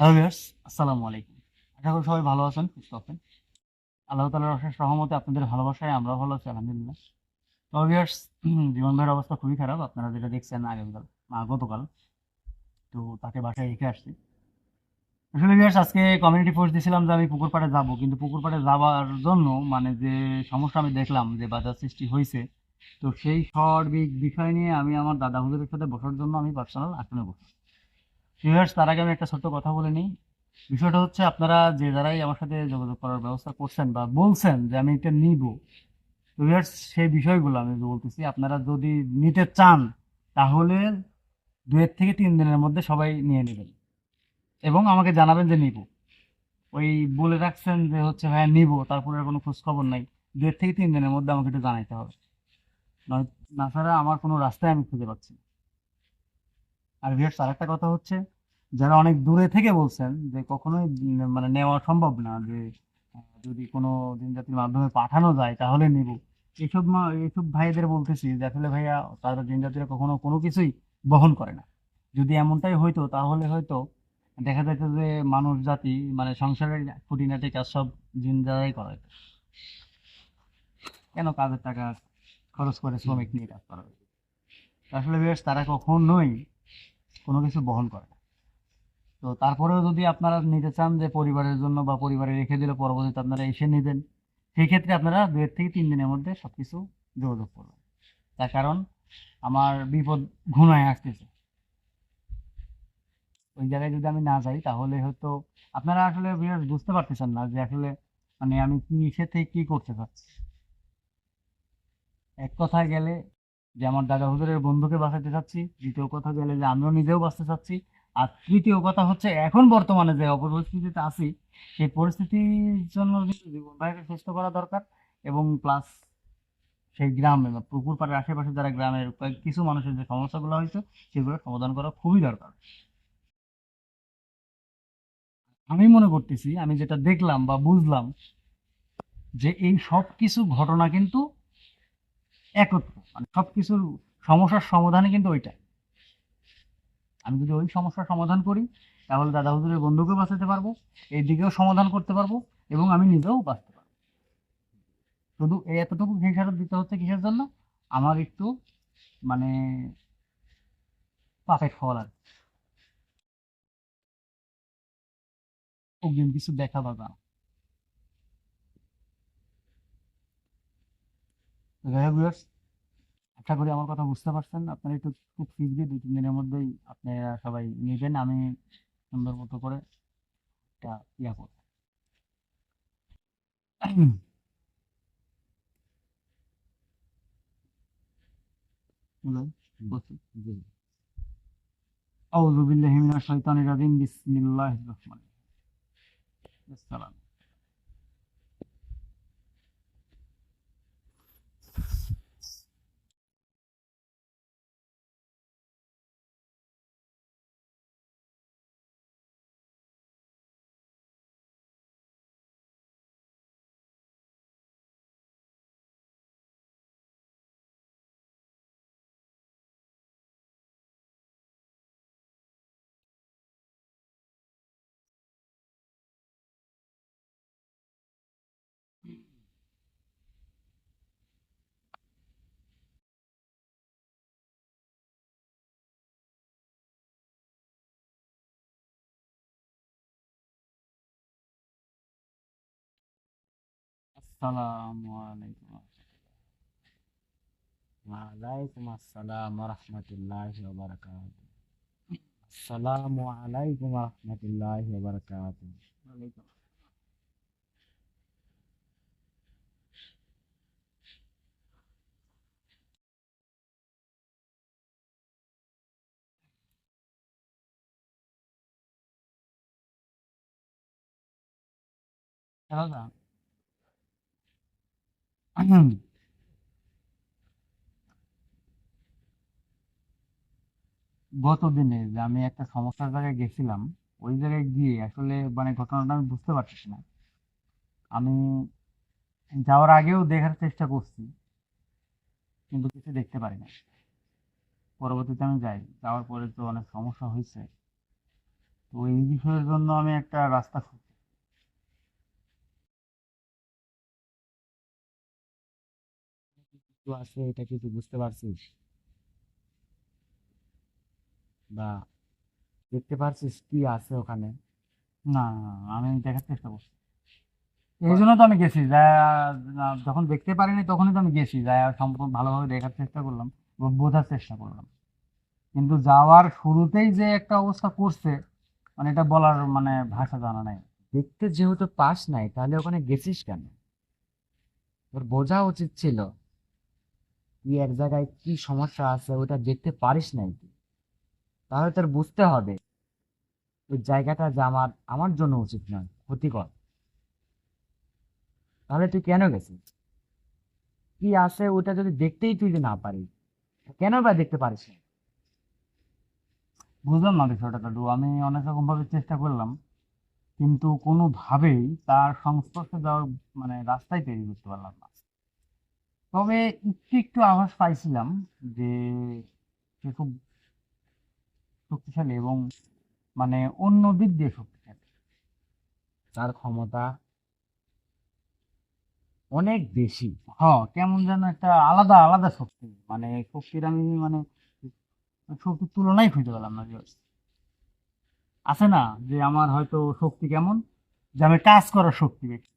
Hello viewers আসসালামু আলাইকুম। আশা করি সবাই ভালো আছেন, সুস্থ আছেন। আল্লাহ তালার অশেষ রহমতে আপনাদের ভালোবাসায় আমরা ভালো আছি, আলহামদুলিল্লাহ। তো ভিউয়ার্স জীবন ভাইয়ের অবস্থা খুবই খারাপ। আপনারা যেটা দেখছেন আগামীকাল গতকাল, তো তাকে বাসায় রেখে আসছি। আসলে ভিউয়ার্স আজকে কমিউনিটি পোস্ট দিয়েছিলাম যে আমি পুকুর পাড়ে যাব, কিন্তু পুকুর পাড়ে যাওয়ার জন্য মানে যে সমস্যা আমি দেখলাম যে বাজার সৃষ্টি হয়েছে, তো সেই সর্বিক বিষয় নিয়ে আমি আমার দাদা হুজুরের সাথে বসার জন্য আমি পার্সোনাল আসনে বসি ভিউয়ার্স তার আগে আমি একটা ছোট্ট কথা বলে নিই। বিষয়টা হচ্ছে আপনারা যে যারাই আমার সাথে যোগাযোগ করার ব্যবস্থা করছেন বা বলছেন যে আমি এটা নিব ভিউয়ার্স সেই বিষয়গুলো আমি বলতেছি। আপনারা যদি নিতে চান, তাহলে দুয়ের থেকে তিন দিনের মধ্যে সবাই নিয়ে নেবেন এবং আমাকে জানাবেন যে নিব। ওই বলে রাখছেন যে হচ্ছে হ্যাঁ নিব, তারপরে কোনো খোঁজ খবর নাই। দুয়ের থেকে তিন দিনের মধ্যে আমাকে একটু জানাইতে হবে। না ছাড়া আমার কোনো রাস্তায় আমি খুঁজে পাচ্ছি না। আর ভিউয়ার্স আরেকটা কথা হচ্ছে, যারা অনেক দূরে থেকে বলছেন যে কখনোই মানে নেওয়া সম্ভব না যে যদি কোনো দিন জাতির মাধ্যমে পাঠানো যায়, তাহলে নিব। এইসব মা এইসব ভাইদের বলতেছি যে আসলে ভাইয়া, তারা দিন জাতিরা কখনো কোনো কিছুই বহন করে না। যদি এমনটাই হইতো, তাহলে হয়তো দেখা যেত যে মানুষ, জাতি মানে সংসারের খুঁটিনাটি কাজ সব দিন যারাই করে। কেন কাজের টাকা খরচ করে শ্রমিক নিয়ে কাজ করা? আসলে বেশ তারা কখনোই কোনো কিছু বহন করে না। তো তারপরেও যদি আপনারা নিতে চান যে পরিবারের জন্য বা পরিবারে রেখে দিলে পরবর্তীতে আপনারা এসে নেবেন, সেই ক্ষেত্রে আপনারা দুয়ের থেকে তিন দিনের মধ্যে সবকিছু যোগাযোগ করবেন। তার কারণ আমার বিপদ ঘুমায় আসতেছে। ওই জায়গায় যদি আমি না যাই, তাহলে হয়তো আপনারা আসলে বুঝতে পারতেছেন না যে আসলে মানে আমি কি থেকে কি করতে চাচ্ছি এক কথায় গেলে যে আমার দাদা হুজুরের বন্ধুকে বাঁচাতে চাচ্ছি, দ্বিতীয় কথা গেলে যে আমিও নিজেও বাঁচতে চাচ্ছি, আর তৃতীয় কথা হচ্ছে এখন বর্তমানে যে অপরিস্থিতিতে আছি, সেই পরিস্থিতির জন্য কিন্তু জীবন ভাইকে সুস্থ করা দরকার এবং প্লাস সেই গ্রামে বা পুকুর পাড়ের আশেপাশে যারা গ্রামের কিছু মানুষের যে সমস্যাগুলো হয়েছে, সেগুলো সমাধান করা খুবই দরকার। আমি মনে করতেছি, আমি যেটা দেখলাম বা বুঝলাম যে এই সব কিছু ঘটনা কিন্তু একত্র। মানে সব কিছুর সমস্যার সমাধানে কিন্তু ওইটা আমি যদি ওই সমস্যার সমাধান করি, তাহলে দাদা হুজুরের বন্ধুকেও বাঁচাতে পারব এই দিকেও সমাধান করতে পারব, এবং আমি নিজেও বাঁচতে পারব। শুধু এই এতটুকু হিসাব দিতে হচ্ছে কিসের জন্য? আমার একটু মানে পারফেক্ট ফল আর কিছু দেখা পাবা যাই হোক viewers, আশা করি আমার কথা বুঝতে পারছেন আপনারা একটু খুব শীঘ্রই দুই তিন দিনের মধ্যেই আপনারা সবাই নেবেন আমি সুন্দর মতো করে একটা ইয়া করব أعوذ بالله من الشيطان الرجيم بسم الله الرحمن الرحيم السلام আসসালামু আলাইকুম ওয়ালাইকুম আসসালাম ওয়া রাহমাতুল্লাহি ওয়া বারাকাতুহু আসসালামু আলাইকুম ওয়া রাহমাতুল্লাহি ওয়া বারাকাতুহু ওয়ালাইকুম দাদা গত দিনে যে আমি একটা সমস্যার জায়গায় গেছিলাম, ওই জায়গায় গিয়ে আসলে মানে ঘটনাটা আমি বুঝতে পারতেছি না। আমি যাওয়ার আগেও দেখার চেষ্টা করছি, কিন্তু কিছু দেখতে পারি না। পরবর্তীতে আমি যাই, যাওয়ার পরে তো অনেক সমস্যা হয়েছে। তো এই বিষয়ের জন্য আমি একটা রাস্তা কিছু আছে এটা কি তুই বুঝতে পারছিস? বা দেখতে পারছিস কি আছে ওখানে? না, আমি দেখার চেষ্টা করছি। এই জন্য তো আমি গেছি যখন দেখতে পারিনি তখনই তো আমি গেছি, যা, সম্পূর্ণ ভালোভাবে দেখার চেষ্টা করলাম এবং বোঝার চেষ্টা করলাম। কিন্তু যাওয়ার শুরুতেই যে একটা অবস্থা করছে মানে এটা বলার মানে ভাষা জানা নাই। দেখতে যেহেতু পাস নাই, তাহলে ওখানে গেছিস কেন? তোর বোঝা উচিত ছিল। তুই এক জায়গায় কি সমস্যা আছে ওটা দেখতে পারিস নাই তাহলে তোর বুঝতে হবে ওই জায়গাটা যে আমার আমার জন্য উচিত নয়, ক্ষতিকর। তাহলে তুই কেন গেছিস? কি আছে ওটা যদি দেখতেই তুই না পারিস, কেন বা দেখতে পারিস না? বুঝলাম না বিষয়টা, দাদু। আমি অনেক রকম ভাবে চেষ্টা করলাম, কিন্তু কোনোভাবেই তার সংস্পর্শে যাওয়ার মানে রাস্তাই তৈরি করতে পারলাম না। তবে একটু একটু আভাস পাইছিলাম যে সে খুব শক্তিশালী এবং মানে অন্য দিক দিয়ে শক্তিশালী। তার ক্ষমতা অনেক বেশি। হ কেমন যেন একটা আলাদা আলাদা শক্তি। মানে শক্তির আমি মানে শক্তির তুলনাই খুঁজে পেলাম না আছে না যে আমার হয়তো শক্তি কেমন? যে আমি কাজ করার শক্তি বেশি।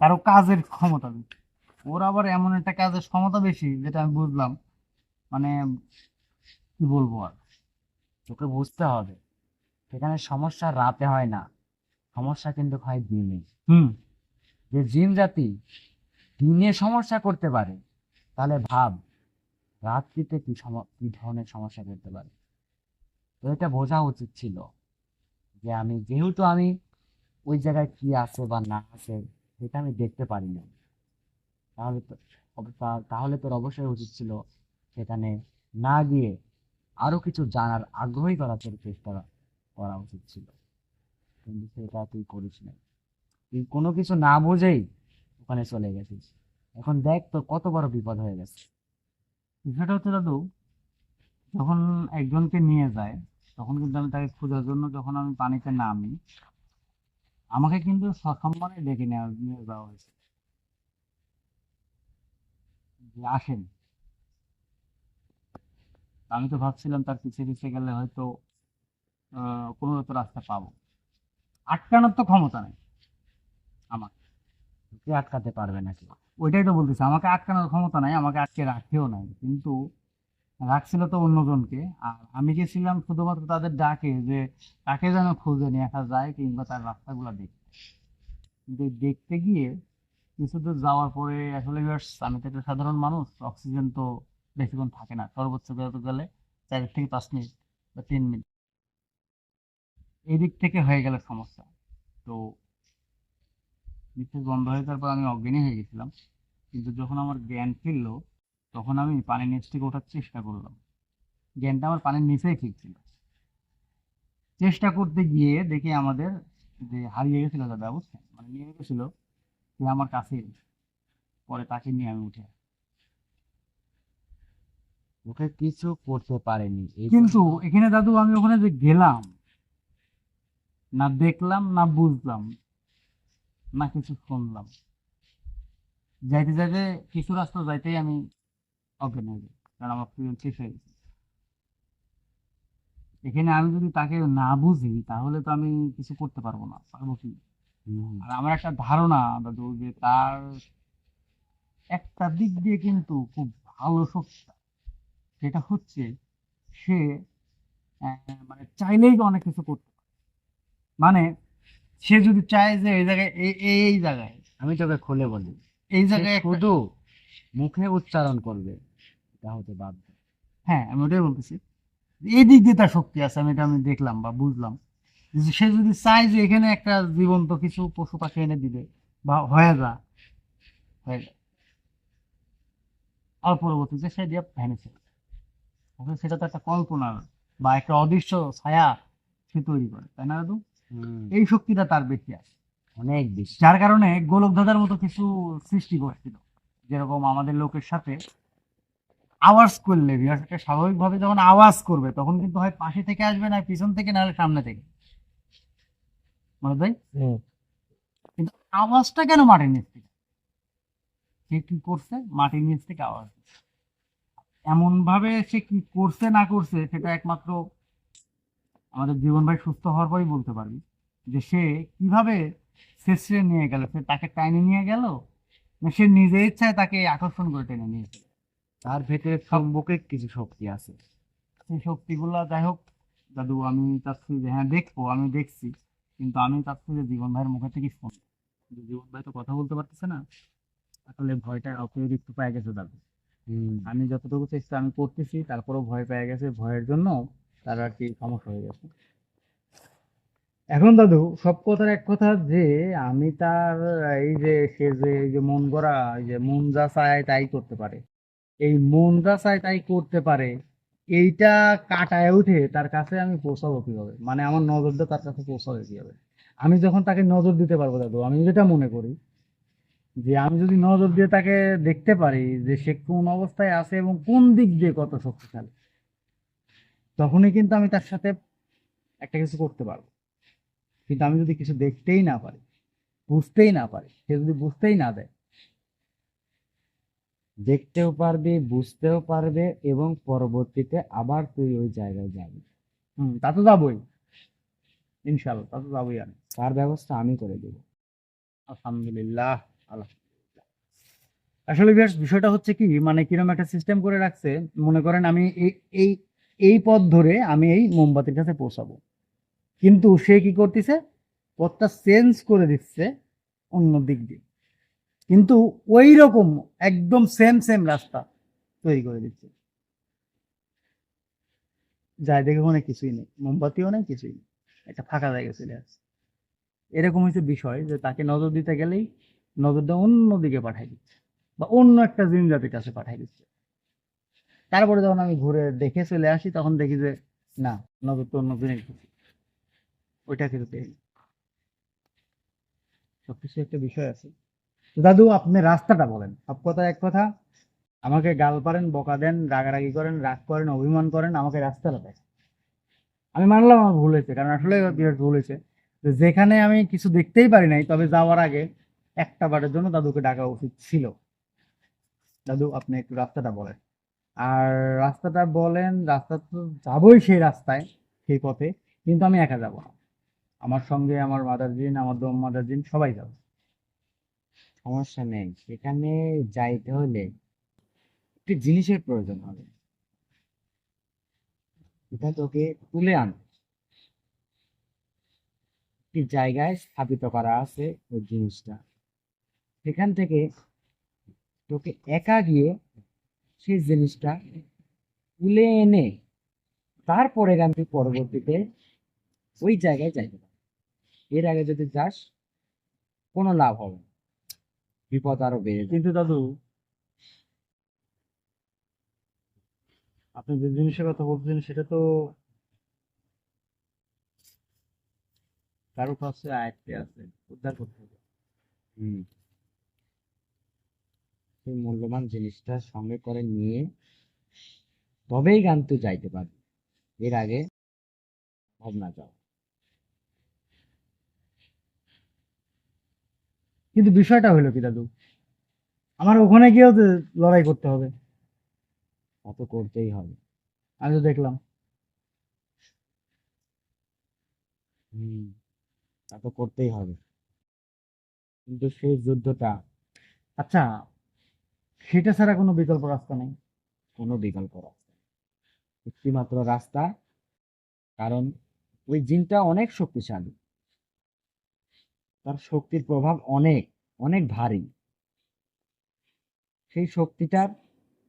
কারও কাজের ক্ষমতা বেশি। ওর আবার এমন একটা কাজের ক্ষমতা বেশি যেটা আমি বুঝলাম। মানে কি বলব আর? তোকে বুঝতে হবে সেখানে সমস্যা রাতে হয় না। সমস্যা কিন্তু হয় দিনে। হুম। যে জিন জাতি দিনে সমস্যা করতে পারে তাহলে ভাব রাত্রিতে কি সম- কি ধরনের সমস্যা করতে পারে? তো এটা বোঝা উচিত ছিল যে আমি যেহেতু আমি ওই জায়গায় কি আছে বা না আছে সেটা আমি দেখতে পারি না। তাহলে তাহলে তোর অবশ্যই উচিত ছিল সেখানে না গিয়ে আরও কিছু জানার আগ্রহী করার তোর চেষ্টা করা উচিত ছিল। কিন্তু সেটা তুই করিস না তুই কোনো কিছু না বুঝেই ওখানে চলে গেছিস। এখন দেখ তোর কত বড় বিপদ হয়ে গেছে। বিষয়টা হচ্ছে দাদু, যখন একজনকে নিয়ে যায়, তখন কিন্তু আমি তাকে খোঁজার জন্য যখন আমি পানিতে নামি, আমাকে কিন্তু সসম্মানে ডেকে নেওয়া, নিয়ে যাওয়া হয়েছে। যে আসেন। আমি তো ভাবছিলাম তার পিছিয়ে পিছিয়ে গেলে হয়তো কোনো তো রাস্তা পাবো। আটকানোর তো ক্ষমতা নেই আমার। তুই আটকাতে পারবে নাকি? ওইটাই তো বলতেছি, আমাকে আটকানোর ক্ষমতা নাই, আমাকে আটকে রাখেও নাই। কিন্তু রাখছিল তো অন্যজনকে, আর আমি গেছিলাম শুধুমাত্র তাদের ডাকে, যে তাকে যেন খুঁজে নিয়ে আসা যায় কিংবা তার রাস্তাগুলো দেখতে। কিন্তু দেখতে গিয়ে কিছু দূর যাওয়ার পরে আসলে আমি তো একটা সাধারণ মানুষ অক্সিজেন তো বেশিক্ষণ থাকে না। সর্বোচ্চ বেরোতে গেলে চার থেকে পাঁচ মিনিট বা তিন মিনিট। এই দিক থেকে হয়ে গেলে সমস্যা। তো নিঃশ্বাস বন্ধ হয়ে যাওয়ার পর আমি অজ্ঞানী হয়ে গেছিলাম। কিন্তু যখন আমার জ্ঞান ফিরলো, তখন আমি পানির নিচ থেকে ওঠার চেষ্টা করলাম। জ্ঞানটা আমার পানির নিচেই ফিরছিল চেষ্টা করতে গিয়ে দেখি আমাদের যে হারিয়ে গেছিল দাদা, বুঝছেন? মানে নিয়ে গেছিল সে আমার কাছে পরে তাকে নিয়ে আমি উঠে। ওকে কিছু করতে পারেনি কিন্তু এখানে দাদু আমি ওখানে যে গেলাম না দেখলাম না বুঝলাম না কিছু শুনলাম। যাইতে যাইতে কিছু রাস্তা যাইতেই আমি অজ্ঞান হয়ে যাই কারণ আমার প্রিয় শেষ হয়ে গেছে। এখানে আমি যদি তাকে না বুঝি তাহলে তো আমি কিছু করতে পারব না পারব কি? আর আমার একটা ধারণা দাদু যে তার একটা দিক দিয়ে কিন্তু খুব ভালো শক্তি সেটা হচ্ছে সে মানে চাইলেই অনেক কিছু করতে পারে। মানে সে যদি চায় যে এই জায়গায় এই এই জায়গায় আমি তোকে খুলে বলি। এই জায়গায় শুধু মুখে উচ্চারণ করবে এটা হতে বাধ্য। হ্যাঁ আমি ওটাই বলতেছি। এই দিক দিয়ে তার শক্তি আছে আমি এটা আমি দেখলাম বা বুঝলাম। সে যদি চায় যে এখানে একটা জীবন্ত কিছু পশু পাখি এনে দিবে বা হয়ে যা হয়ে যায় আর পরবর্তীতে সে দিয়ে ভ্যানে ছিল সেটা তো একটা কল্পনার বা একটা অদৃশ্য ছায়া সে তৈরি করে তাই না দাদু? এই শক্তিটা তার বেশি আছে। অনেক বেশি। যার কারণে গোলক ধাঁধার মতো কিছু সৃষ্টি করছিল। যেরকম আমাদের লোকের সাথে আওয়াজ করলে বিহারটা স্বাভাবিকভাবে যখন আওয়াজ করবে তখন কিন্তু হয় পাশে থেকে আসবে না পিছন থেকে নাহলে সামনে থেকে। মনে ভাই? কিন্তু আওয়াজটা কেন মাটির নিচ থেকে? সে কি করছে? মাটির নিচ থেকে আওয়াজ। এমন ভাবে সে কি করছে না করছে সেটা একমাত্র আমাদের জীবন ভাই সুস্থ হওয়ার পরই বলতে পারবি। যে সে কীভাবে শেষে নিয়ে গেল? সে তাকে টাইনে নিয়ে গেল? সে নিজে ইচ্ছায় তাকে আকর্ষণ করে টেনে নিয়েছে তার ভেতরে চুম্বকের কিছু শক্তি আছে। সেই শক্তিগুলা যাই হোক দাদু আমি চাচ্ছি যে হ্যাঁ দেখব আমি দেখছি। কিন্তু আমি চাচ্ছি যে জীবন ভাইয়ের মুখে থেকে ফোন জীবন ভাই তো কথা বলতে পারতেছে না আসলে ভয়টা অতিরিক্ত পেয়ে গেছে দাদু আমি যতটুকু চেষ্টা আমি করতেছি তারপরেও ভয় পেয়ে গেছে ভয়ের জন্য তার আর কি সমস্যা হয়ে গেছে। এখন দাদু সব কথার এক কথা যে আমি তার এই যে সে যে এই যে মন গড়া এই যে মন যা চায় তাই করতে পারে। এই মন যা চায় তাই করতে পারে এইটা কাটায় উঠে তার কাছে আমি পৌঁছাবো কীভাবে? মানে আমার নজরটা তার কাছে পৌঁছাবে কীভাবে? আমি যখন তাকে নজর দিতে পারব দাদু আমি যেটা মনে করি, যে আমি যদি নজর দিয়ে তাকে দেখতে পারি যে সে কোন অবস্থায় আছে এবং কোন দিক দিয়ে কত শক্তিশালী, তখনই কিন্তু আমি তার সাথে একটা কিছু করতে পারব। কিন্তু আমি যদি কিছু দেখতেই না পারি, বুঝতেই না পারি, সে যদি বুঝতেই না দেয় দেখতেও পারবে বুঝতেও পারবে এবং পরবর্তীতে আবার তুই ওই জায়গায় যাবি। হুম তা তো যাবোই। ইনশাল্লাহ তা তো যাবোই আমি। তার ব্যবস্থা আমি করে দেবো। আলহামদুলিল্লাহ আলহামদুলিল্লাহ আসলে বেশ বিষয়টা হচ্ছে কি মানে কীরকম একটা সিস্টেম করে রাখছে মনে করেন আমি এই এই এই পথ ধরে আমি এই মোমবাতির কাছে পৌঁছাবো। কিন্তু সে কি করতেছে? পথটা চেঞ্জ করে দিচ্ছে অন্য দিক দিয়ে। কিন্তু ওই রকম একদম সেম সেম রাস্তা তৈরি করে দিচ্ছে। যাই দেখে ওখানে কিছুই নেই। মোমবাতিও নেই, কিছুই নেই। একটা ফাঁকা জায়গা চলে আসছে। এরকম হচ্ছে বিষয় যে তাকে নজর দিতে গেলেই নজরটা অন্য দিকে পাঠাই দিচ্ছে বা অন্য একটা জিন জাতির কাছে পাঠাই দিচ্ছে। তারপরে যখন আমি ঘুরে দেখে চলে আসি, তখন দেখি যে না, নজর তো অন্য জিনিস দিচ্ছে ওইটা কিন্তু সবকিছু একটা বিষয় আছে। দাদু, আপনি রাস্তাটা বলেন। সব কথা এক কথা। আমাকে গাল পারেন, বকা দেন, রাগারাগি করেন, রাগ করেন, অভিমান করেন, আমাকে রাস্তাটা দেয় আমি মানলাম আমার ভুল হয়েছে, কারণ আসলে বিরাট ভুল হয়েছে। যেখানে আমি কিছু দেখতেই পারি নাই, তবে যাওয়ার আগে একটা বারের জন্য দাদুকে ডাকা উচিত ছিল। দাদু, আপনি একটু রাস্তাটা বলেন। আর রাস্তাটা বলেন, রাস্তা তো যাবই সেই রাস্তায়, সেই পথে, কিন্তু আমি একা যাব না। আমার সঙ্গে আমার মাদার জিন আমার দম মাদার জিন সবাই যাবে। সমস্যা নেই। সেখানে যাইতে হলে একটি জিনিসের প্রয়োজন হবে। এটা তোকে তুলে আন। একটি জায়গায় স্থাপিত করা আছে ওই জিনিসটা। সেখান থেকে তোকে একা গিয়ে সেই জিনিসটা তুলে এনে তারপরে গান তুই পরবর্তীতে ওই জায়গায় যাইতে পারবি। এর আগে যদি যাস, কোনো লাভ হবে বিপদ আরও বেড়ে যাবে কিন্তু দাদু আপনি যে জিনিসের কথা বলছেন সেটা তো কারও কাছে আয়ত্তে আছে উদ্ধার করতে হবে। হুম। সেই মূল্যবান জিনিসটা সঙ্গে করে নিয়ে তবেই গান তুই যাইতে পারবি। এর আগে ভাবনা যাও। কিন্তু বিষয়টা হলো কি দাদু? আমার ওখানে গিয়েও তো লড়াই করতে হবে। তা তো করতেই হবে। আমি তো দেখলাম। হুম তা তো করতেই হবে। কিন্তু সেই যুদ্ধটা আচ্ছা সেটা ছাড়া কোনো বিকল্প রাস্তা নেই। কোনো বিকল্প রাস্তা। একটি মাত্র রাস্তা কারণ ওই জিনটা অনেক শক্তিশালী। তার শক্তির প্রভাব অনেক অনেক ভারী। সেই শক্তিটার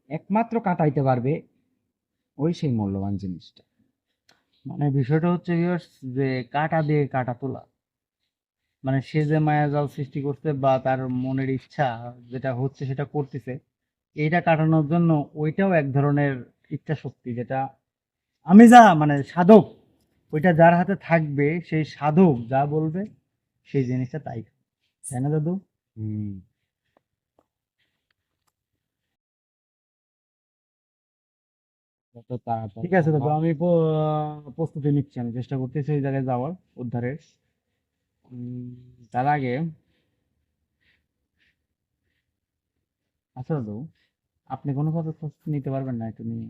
একমাত্র কাটাইতে পারবে ওই সেই মূল্যবান জিনিসটা। মানে বিষয়টা হচ্ছে যে কাটা দিয়ে কাটা তোলা। মানে সে যে মায়াজাল সৃষ্টি করছে বা তার মনের ইচ্ছা যেটা হচ্ছে সেটা করতেছে, এইটা কাটানোর জন্য ওইটাও এক ধরনের ইচ্ছা শক্তি যেটা আমি যা মানে সাধক, ওইটা যার হাতে থাকবে সেই সাধক যা বলবে সেই জিনিসটা তাই। তাই না দাদু? হুম। ঠিক আছে দাদু আমি প্রস্তুতি নিচ্ছি আমি চেষ্টা করতেছি ওই জায়গায় যাওয়ার উদ্ধারের। উম, তার আগে আচ্ছা দাদু আপনি কোনো ভাবে প্রস্তুতি নিতে পারবেন না একটু নিয়ে।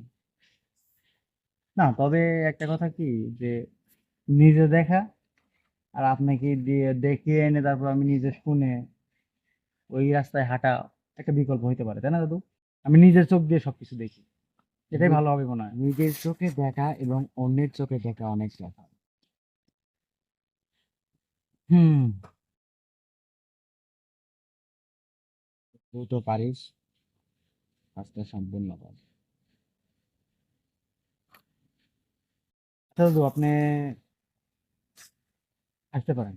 না তবে একটা কথা কি যে নিজে দেখা আর আপনাকে দিয়ে দেখিয়ে এনে তারপর আমি নিজে শুনে ওই রাস্তায় হাঁটা একটা বিকল্প হইতে পারে তাই না দাদু? আমি নিজের চোখ দিয়ে সবকিছু দেখি। এটাই ভালো হবে মনে হয়। নিজের চোখে দেখা এবং অন্যের চোখে দেখা অনেক তফাৎ হুম। তো পারিস। কাজটা সম্পূর্ণ কর। আচ্ছা দাদু আপনি আসতে পারেন।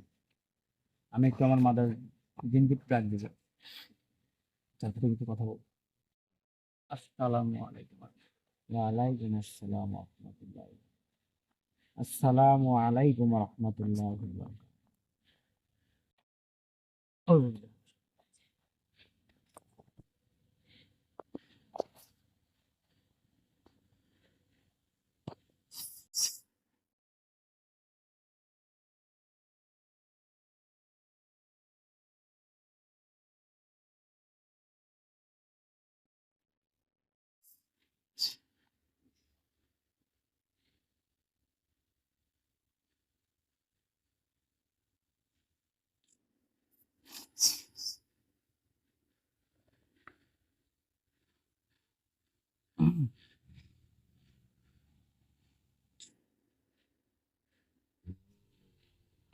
আমি একটু আমার মাদার দিনকে ডাক দিব। সাথে কিছু কথা বলব। আসসালামু আলাইকুম। ওয়ালাইকুম আসসালাম রহমতুল্লাহ। আসসালামু আলাইকুম রহমতুল্লাহ আলহামদুলিল্লাহ।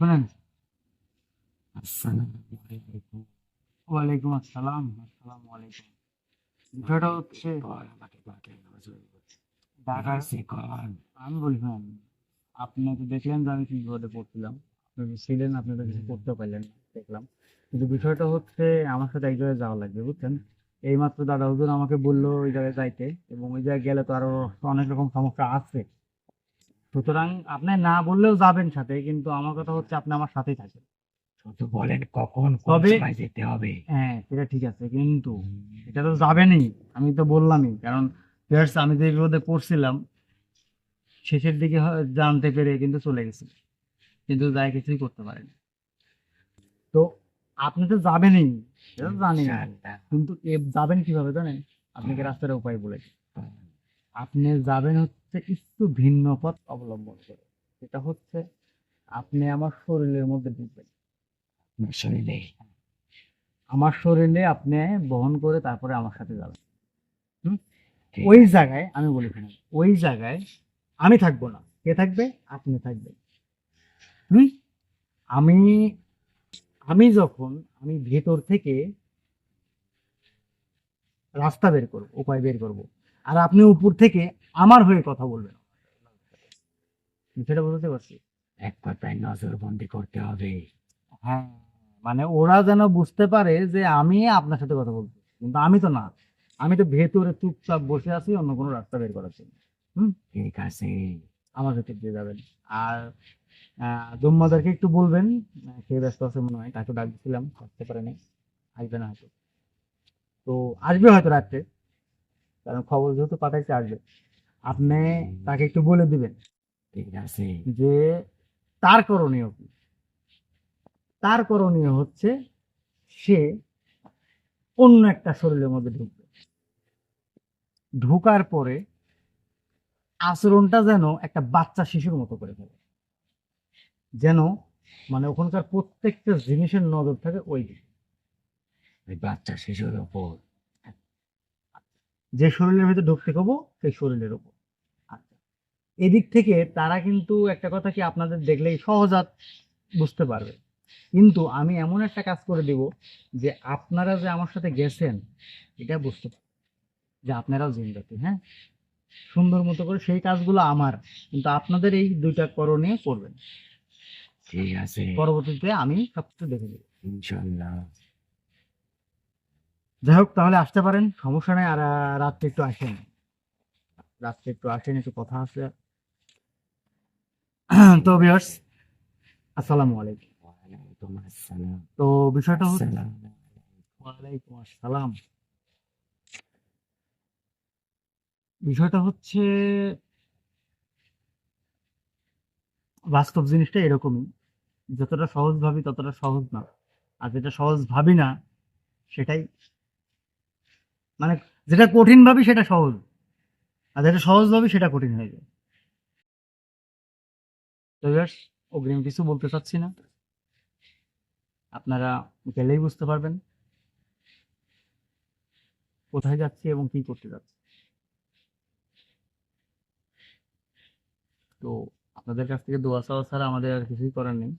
শোনেন আসসালামু ওয়ালাইকুম আসসালাম আসসালামু আলাইকুম। বিষয়টা হচ্ছে কর আমাকে বাকে নজর ঢাকার আমি বলছিলাম আপনি তো দেখলেন যে আমি কি বিপদে পড়ছিলাম। আপনি ছিলেন আপনি তো কিছু করতে পারলেন দেখলাম। কিন্তু বিষয়টা হচ্ছে আমার সাথে এক জায়গায় যাওয়া লাগবে বুঝছেন? এইমাত্র দাদা হুজুর আমাকে বলল ওই জায়গায় যাইতে এবং ওই জায়গায় গেলে তো আরও অনেক রকম সমস্যা আছে। সুতরাং আপনি না বললেও যাবেন সাথে কিন্তু আমার কথা হচ্ছে আপনি আমার সাথেই থাকেন। শুধু বলেন কখন সময় যেতে হবে। হ্যাঁ সেটা ঠিক আছে কিন্তু এটা তো যাবেনই আমি তো বললামই কারণ ফেয়ার্স আমি যে বিপদে পড়ছিলাম শেষের দিকে জানতে পেরে কিন্তু চলে গেছি কিন্তু যাই কিছুই করতে পারেনি। তো আপনি তো যাবেনই সেটা তো জানি ইনশাআল্লাহ। কিন্তু যাবেন কীভাবে জানেন? আপনাকে রাস্তার উপায় বলে দিই। আপনি যাবেন হচ্ছে একটু ভিন্ন পথ অবলম্বন করে। সেটা হচ্ছে আপনি আমার শরীরের মধ্যে ঢুকবেন। শরীরে। আমার শরীরে আপনি বহন করে তারপরে আমার সাথে যাবেন। ওই জায়গায় আমি বলি ওই জায়গায় আমি থাকব না। কে থাকবে? আপনি থাকবেন। হুম? আমি আমি যখন আমি ভেতর থেকে রাস্তা বের করব উপায় বের করব আর আপনি উপর থেকে আমার হয়ে কথা বলবেন। সেটা বুঝতে পারছি? এক কথায় নজরবন্দি করতে হবে। হ্যাঁ মানে ওরা যেন বুঝতে পারে যে আমি আপনার সাথে কথা বলছি কিন্তু আমি তো না। আমি তো ভেতরে চুপচাপ বসে আছি অন্য কোনো রাস্তা বের করার জন্য। ঠিক আছে। আমার ভেতর দিয়ে যাবেন। আর দম্মাদারকে একটু বলবেন সে ব্যস্ত আছে মনে হয় তাকে ডাক দিছিলাম আসতে পারে নাই আসবে না হয়তো। তো আসবে হয়তো রাত্রে। কারণ খবর যেহেতু পাঠাইছে আসবে আপনি তাকে একটু বলে দিবেন ঠিক আছে। যে তার করণীয় কি? তার করণীয় হচ্ছে সে অন্য একটা শরীরের মধ্যে ঢুকবে। ঢুকার পরে আচরণটা যেন একটা বাচ্চা শিশুর মতো করে ফেলে। যেন মানে ওখানকার প্রত্যেকটা জিনিসের নজর থাকে ওই দিকে। বাচ্চা শিশুর ওপর। যে শরীরের ভিতরে ঢুকতে কব সেই শরীরের উপর। আচ্ছা। এদিক থেকে তারা কিন্তু একটা কথা কি আপনাদের দেখলেই সহজাত বুঝতে পারবে। কিন্তু আমি এমন একটা কাজ করে দেব যে আপনারা যে আমার সাথে গেছেন এটা বুঝতে পারবে যে আপনারাও জিনজাতি হ্যাঁ? সুন্দর মতো করে সেই কাজগুলো আমার কিন্তু আপনাদের এই দুইটা করণীয় করবেন। ঠিক আছে। পরবর্তীতে আমি সবকিছু দেখে দেবো ইনশাল্লাহ যাই হোক তাহলে আসতে পারেন সমস্যা নেই আর রাত্রে একটু আসেন। রাত্রে একটু আসেন একটু কথা আছে। তো ভিউয়ার্স আসসালামু আলাইকুম। তো বিষয়টা হচ্ছে ওয়ালাইকুম আসসালাম। বিষয়টা হচ্ছে বাস্তব জিনিসটা এরকমই। যতটা সহজ ভাবি ততটা সহজ না। আর যেটা সহজ ভাবি না সেটাই মানে যেটা কঠিন ভাবি সেটা সহজ। আর যেটা সহজ ভাবি সেটা কঠিন হয়ে যায়। তো অগ্রিম কিছু বলতে চাচ্ছি না। আপনারা গেলেই বুঝতে পারবেন কোথায় যাচ্ছি এবং কি করতে যাচ্ছি। তো আপনাদের কাছ থেকে দোয়া চাওয়া ছাড়া আমাদের আর কিছুই করার নেই।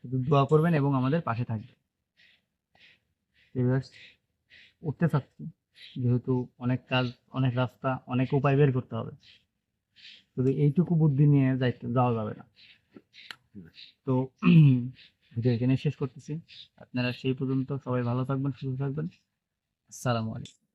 শুধু দোয়া করবেন এবং আমাদের পাশে থাকবেন। উঠতে চাচ্ছি। যেহেতু অনেক কাজ, অনেক রাস্তা, অনেক উপায় বের করতে হবে। শুধু এইটুকু বুদ্ধি নিয়ে যাইতে, যাওয়া যাবে না। তো ভিডিও এখানে শেষ করতেছি। আপনারা সেই পর্যন্ত সবাই ভালো থাকবেন, সুস্থ থাকবেন। আসসালামু আলাইকুম।